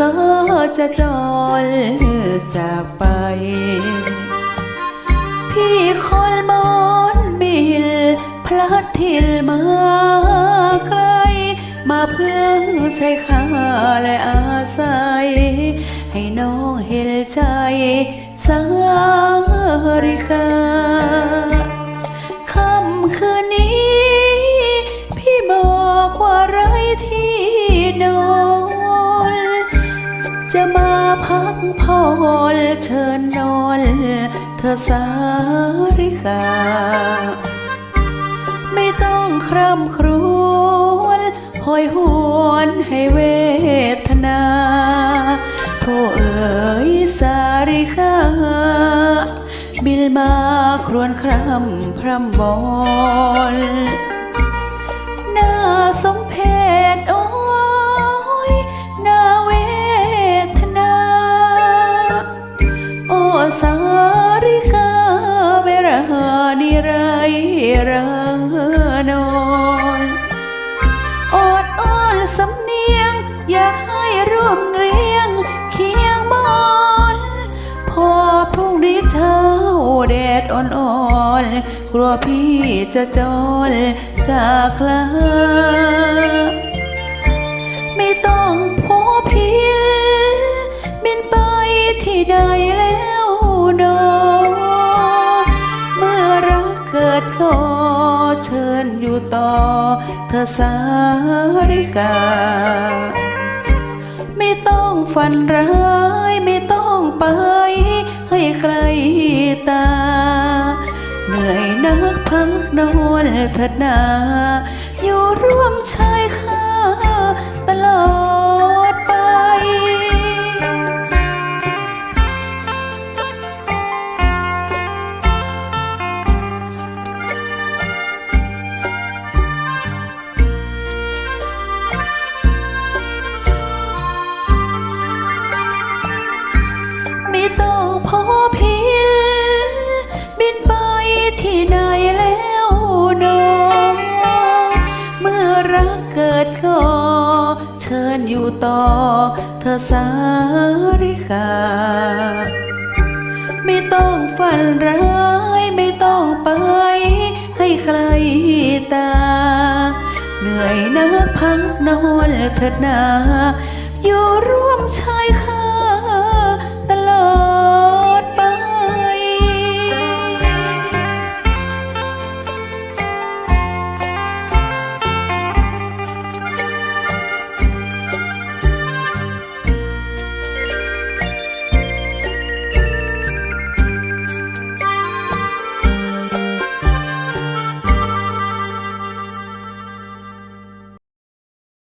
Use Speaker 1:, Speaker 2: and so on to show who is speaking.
Speaker 1: ก็จะจรจากไป พี่คนมอนบิลพลัดทิลมาไกล มาเพื่อใช้ค่าและอาศัย ให้น้องเห็นใจสาริกา จะมาพักผ่อนเชิญนอน เธอสาริกา ไม่ต้องคร่ำครวญหอยหวนให้เวทนาโทเอ๋ยสาริกา บิลมาครวนคร่ำพร่ำบอนน่าสม รานอนอดอ้อนสำเนียง อยากให้ร่วมเรียงเคียงมอนพอพรุ่งนี้เช้าแดดอ่อนๆกลัวพี่จะจนจากลา ดก็เชิญอยู่ต่อเธอสาริกา ไม่ต้องฝันร้ายไม่ต้องไปให้ใครตา เหนื่อยนักพักนอนเถิดนา อยู่ร่วมชายคา ที่ไหนแล้วน้องเมื่อรักเกิดก็เชิญอยู่ต่อ เธอสาริกา ไม่ต้องฝันร้ายไม่ต้องไป ให้ใครตา เหนื่อยนักพักนอนเถิดนา อยู่ร่วมชายคา